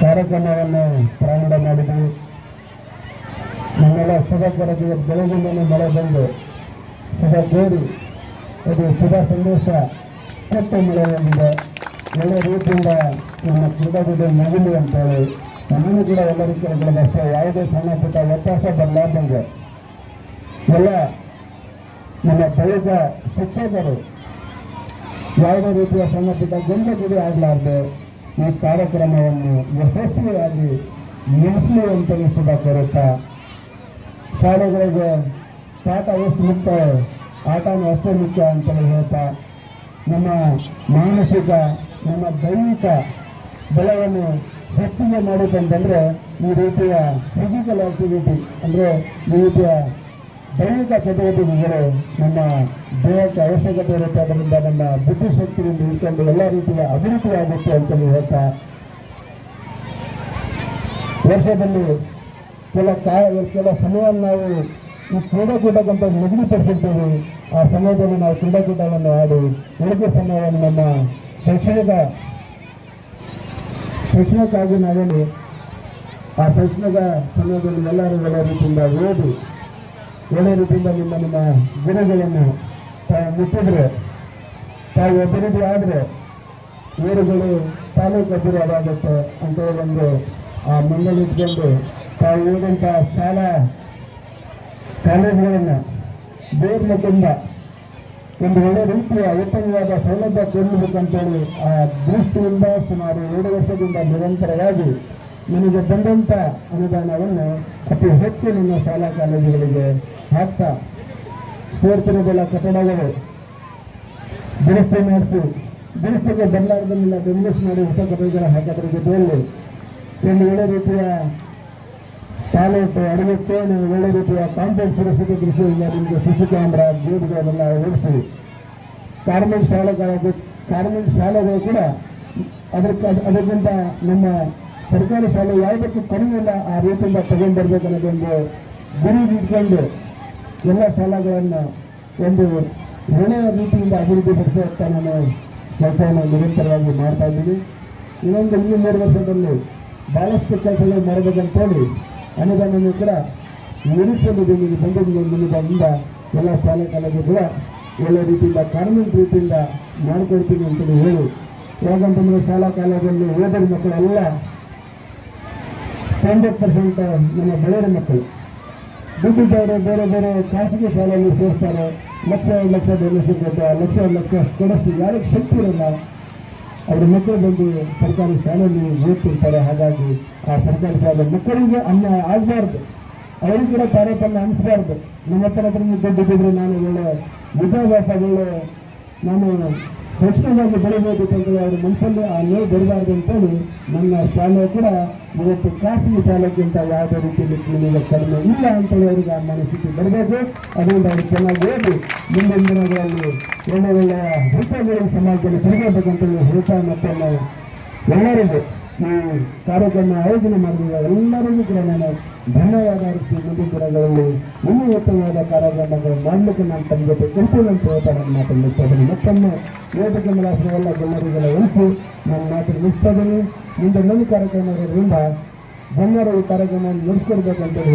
ಕಾರ್ಯಕ್ರಮವನ್ನು ಪ್ರಾರಂಭ ಮಾಡಿದ್ವಿ ನಮ್ಮೆಲ್ಲ ಸದಸ್ಯರಿಗೆ ಬೆಳಗಿನ ಮಳೆ ಬಂದು ಶುಭ ಕೋರಿ ಅದು ಶುಭ ಸಂದೇಶ. ಕೊಟ್ಟು ಮಳೆ ಬಂದಿದೆ ಒಳ್ಳೆ ರೀತಿಯಿಂದ ನಮ್ಮ ಕ್ರೀಡಾಕೂಟ ಮುಗಿಲಿ ಅಂತೇಳಿ ನಾನು ಕೂಡ ಎಲ್ಲರಿಗೂ ಕೇಳಿಕೊಳ್ಳೋದಷ್ಟೇ ಯಾವುದೇ ಸಣ್ಣ ಪುಟ್ಟ ವ್ಯತ್ಯಾಸ ಬರಲಾರ್ದಂಗೆ. ಎಲ್ಲ ನಮ್ಮ ಬೆಳೆದ ಶಿಕ್ಷಕರು ಯಾವುದೇ ರೀತಿಯ ಸಣ್ಣ ಪುಟ್ಟ ಗೊಂದಲಗುಡಿ ಆಗಲಾರ್ದು ಈ ಕಾರ್ಯಕ್ರಮವನ್ನು ಯಶಸ್ವಿಯಾಗಿ ನಿಲ್ಲಿಸಲಿ ಅಂತ ಅನಿಸಿದ ಕೋರುತ್ತಾ ಶಾಲೆಗಳಿಗೆ ಪಾಠ ಎಷ್ಟು ಮುಖ್ಯ ಆಟನೂ ಅಷ್ಟೇ ಮುಖ್ಯ ಅಂತಲೇ ಹೇಳ್ತಾ, ನಮ್ಮ ಮಾನಸಿಕ, ನಮ್ಮ ದೈಹಿಕ ಬಲವನ್ನು ಹೆಚ್ಚಿಗೆ ಮಾಡಿಕೊಂಡ್ರೆ ಈ ರೀತಿಯ ಫಿಸಿಕಲ್ ಆಕ್ಟಿವಿಟಿ ಅಂದರೆ ಈ ರೀತಿಯ ದೈಹಿಕ ಚಟುವಟಿಕೆಗಳು ನಮ್ಮ ದೇಹಕ್ಕೆ ಅವಶ್ಯಕತೆ ಇರುತ್ತೆ ಅದರಿಂದ ನಮ್ಮ ಬುದ್ಧಿಶಕ್ತಿಯಿಂದ ಇಟ್ಕೊಂಡು ಎಲ್ಲ ರೀತಿಯ ಅಭಿವೃದ್ಧಿ ಆಗುತ್ತೆ ಅಂತಲೂ ಹೇಳ್ತಾ ವರ್ಷದಲ್ಲಿ ಕೆಲ ಕಾಲ ಕೆಲ ಸಮಯವನ್ನು ನಾವು ಈ ಕ್ರೀಡಾಕೂಟಕ್ಕಂತ ನಿಗದಿಪಡಿಸಿರ್ತೀವಿ. ಆ ಸಮಯದಲ್ಲಿ ನಾವು ಕ್ರೀಡಾಕೂಟವನ್ನು ಆಡಿ ಉಳಿದ ಸಮಯವನ್ನು ನಮ್ಮ ಶೈಕ್ಷಣಿಕ ಶೈಕ್ಷಣಕ್ಕಾಗಿ ನಾವೇನು ಆ ಶೈಕ್ಷಣಿಕ ಸಮಯದಲ್ಲಿ ಎಲ್ಲರೂ ಎಲ್ಲ ರೀತಿಯಿಂದ ಓದಿ ಒಳ್ಳೆ ರೀತಿಯಿಂದ ನಿಮ್ಮ ನಿಮ್ಮ ಗುಣಗಳನ್ನು ತಾವು ಮುಟ್ಟಿದ್ರೆ, ತಾವು ಅಭಿವೃದ್ಧಿ ಆದರೆ ಊರುಗಳು ತಾಲೂಕು ಅಭಿವೃದ್ಧಿ ಅಂತ ಒಂದು ಆ ಮಂಡಳಿ ಇಟ್ಕೊಂಡು ತಾವು ಓದಂಥ ಶಾಲಾ ಕಾಲೇಜುಗಳನ್ನು ತುಂಬ ಒಂದು ಒಳ್ಳೆ ರೀತಿಯ ಉತ್ತಮವಾದ ಸೌಲಭ್ಯ ಕೊಡಬೇಕಂತೇಳಿ ಆ ದೃಷ್ಟಿಯಿಂದ ಸುಮಾರು ಎರಡು ವರ್ಷದಿಂದ ನಿರಂತರವಾಗಿ ನನಗೆ ಬಂದಂಥ ಅನುದಾನವನ್ನು ಅತಿ ಹೆಚ್ಚು ನಿಮ್ಮ ಶಾಲಾ ಕಾಲೇಜುಗಳಿಗೆ ಹಾಕ್ತಾ ಸೇರ್ತಿರೋದಿಲ್ಲ ಕಟ್ಟಡಗಳು ದುರಸ್ತಿ ಮಾಡಿಸಿ ದುರಸ್ತಿಗೆ ಬದಲಾರ್ದನ್ನೆಲ್ಲ ಡೆಮೊಲಿಷ್ ಮಾಡಿ ಹೊಸ ಕಟ್ಟಡಗಳ ಹಾಕೋದ್ರ ಜೊತೆಯಲ್ಲಿ ಒಂದು ಒಳ್ಳೆ ರೀತಿಯ ತಾಲೂಕು ಅಡಗಕ್ಕೆ ಒಳ್ಳೆ ರೀತಿಯ ಕಾಂಪೌಂಡ್ ಸುರಕ್ಷತೆ ದೃಷ್ಟಿಯಿಂದ ನಿಮಗೆ ಸಿಸಿ ಕ್ಯಾಮ್ರಾ ಗೇಟ್ಗಳನ್ನೆಲ್ಲ ಓಡಿಸಿ. ಕಾರ್ಮೆಂಟ್ ಶಾಲೆಗಳ ಕಾರ್ಮೆಂಟ್ ಶಾಲೆಗಳು ಕೂಡ ಅದಕ್ಕೆ, ಅದಕ್ಕಿಂತ ನಮ್ಮ ಸರ್ಕಾರಿ ಶಾಲೆ ಯಾವುದಕ್ಕೂ ಕಡಿಮೆಯಿಲ್ಲ ಆ ರೀತಿಯಿಂದ ತಗೊಂಡ್ಬರ್ಬೇಕು ಅನ್ನೋದೊಂದು ಗುರಿ ಇಟ್ಕೊಂಡು ಎಲ್ಲ ಶಾಲೆಗಳನ್ನು ಒಂದು ಒಳ್ಳೆಯ ರೀತಿಯಿಂದ ಅಭಿವೃದ್ಧಿ ಪಡಿಸುತ್ತಾ ನಾನು ಕೆಲಸವನ್ನು ನಿರಂತರವಾಗಿ ಮಾಡ್ತಾ ಇದ್ದೀನಿ. ಇನ್ನೊಂದು ಈ ಮೂರು ವರ್ಷದಲ್ಲಿ ಭಾಳಷ್ಟು ಕೆಲಸಗಳು ಮಾಡಬೇಕಂತೇಳಿ ಅನುದಾನವನ್ನು ಕೂಡ ನಿರೀಕ್ಷೆ ನೀವು ಬಂದಿದ್ದು ನಿಮ್ಮಿಂದ ಎಲ್ಲ ಶಾಲೆ ಕಾಲೇಜು ಕೂಡ ಒಳ್ಳೆ ರೀತಿಯಿಂದ, ಕಾನೂನು ರೀತಿಯಿಂದ ಮಾಡಿಕೊಡ್ತೀನಿ ಅಂತೇಳಿ ಹೇಳಿ. ಯಾಕಂತಂದರೆ ಶಾಲಾ ಕಾಲೇಜಲ್ಲಿ ಓದಿದ ಮಕ್ಕಳೆಲ್ಲ ಹಂಡ್ರೆಡ್ ಪರ್ಸೆಂಟ್ ನಮ್ಮ ಬೆಳೆಯ ಮಕ್ಕಳು. ದುಡ್ಡಿದ್ದವರು ಬೇರೆ ಬೇರೆ ಖಾಸಗಿ ಶಾಲೆಯಲ್ಲಿ ಸೇರಿಸ್ತಾರೆ ಲಕ್ಷ ಎರಡು ಲಕ್ಷ ಡೊನೇಷನ್ ಕೊಟ್ಟು ಲಕ್ಷ ಎರಡು ಲಕ್ಷ ಕೊಡಿಸ್ತೀವಿ ಯಾರಿಗೆ ಶಕ್ತಿ ಇರಲ್ಲ. ಅವ್ರ ಮಕ್ಕಳು ಬಂದು ಸರ್ಕಾರಿ ಶಾಲೆಯಲ್ಲಿ ಓದ್ತಿರ್ತಾರೆ. ಹಾಗಾಗಿ ಆ ಸರ್ಕಾರಿ ಶಾಲೆ ಮಕ್ಕಳಿಗೆ ಅನ್ಯಾಯ ಆಗಬಾರ್ದು. ಅವ್ರಿಗೆ ಕೂಡ ತಾರತಮ್ಯ ಅನಿಸ್ಬಾರ್ದು. ನಮ್ಮ ಹತ್ರ ಹತ್ರ ದುಡ್ಡು ಬಿದ್ದರೆ ನಾನು ಒಳ್ಳೆ ವಿದ್ಯಾಭ್ಯಾಸ, ಒಳ್ಳೆ ನಾನು ಶೈಕ್ಷಣಿಕವಾಗಿ ಬೆಳಿಬೋದು ಅಂತೇಳಿ ಅವ್ರ ಮನಸ್ಸಲ್ಲಿ ಆ ನೋವು ಬರಬಾರ್ದು ಅಂತೇಳಿ ನನ್ನ ಶಾಲೆ ಕೂಡ ಇವತ್ತು ಖಾಸಗಿ ಶಾಲೆಗಿಂತ ಯಾವುದೇ ರೀತಿಯಲ್ಲಿ ನಿಮಗೆ ಕಡಿಮೆ ಇಲ್ಲ ಅಂತೇಳಿ ಅವರಿಗೆ ಆ ಮನಸ್ಥಿತಿ ಬರಬೇಕು. ಅದರಿಂದ ಅವರು ಚೆನ್ನಾಗಿ ಓದಿ ಮುಂದಿನ ದಿನಗಳಲ್ಲಿ ಒಳ್ಳೆ ಒಳ್ಳೆಯ ಹುಟ್ಟುಗಳು ಸಮಾಜದಲ್ಲಿ ತಿರುಗಬೇಕಂತೇಳಿ ಹೇಳ್ತಾ ಮತ್ತೆ ನಾವು ಎಲ್ಲರಿಗೂ ಕಾರ್ಯಕ್ರಮ ಆಯೋಜನೆ ಮಾಡಿದ ಎಲ್ಲರಿಗೂ ಕೂಡ ನಾನು ಧನ್ಯವಾದ ಅರ್ಪಿಸಿ, ಮುಂದಿನ ದಿನಗಳಲ್ಲಿ ಇನ್ನೂ ಉತ್ತಮವಾದ ಕಾರ್ಯಕ್ರಮಗಳು ಮಾಡಲಿಕ್ಕೆ ನಾನು ತಮ್ಮ ಜೊತೆ ಕಲ್ತೀನಿ ಅಂತ ಹೇಳ್ತಾ ನನ್ನ ಮಾತನ್ನು ಇದ್ದೀನಿ ಮತ್ತೊಮ್ಮೆ ವೇದಿಕೆ ಮೇಲೆ ಎಲ್ಲ ಜನರಿಗೆಲ್ಲ ಉಳಿಸಿ ನಾನು ಮಾತನ್ನು ಮುಗಿಸ್ತಾ ಇದ್ದೀನಿ. ಮುಂದೆ ನನ್ನ ಕಾರ್ಯಕ್ರಮ ಇರೋದ್ರಿಂದ ಜನರು ಈ ಕಾರ್ಯಕ್ರಮವನ್ನು ನಡೆಸ್ಕೊಡ್ಬೇಕಂತೇಳಿ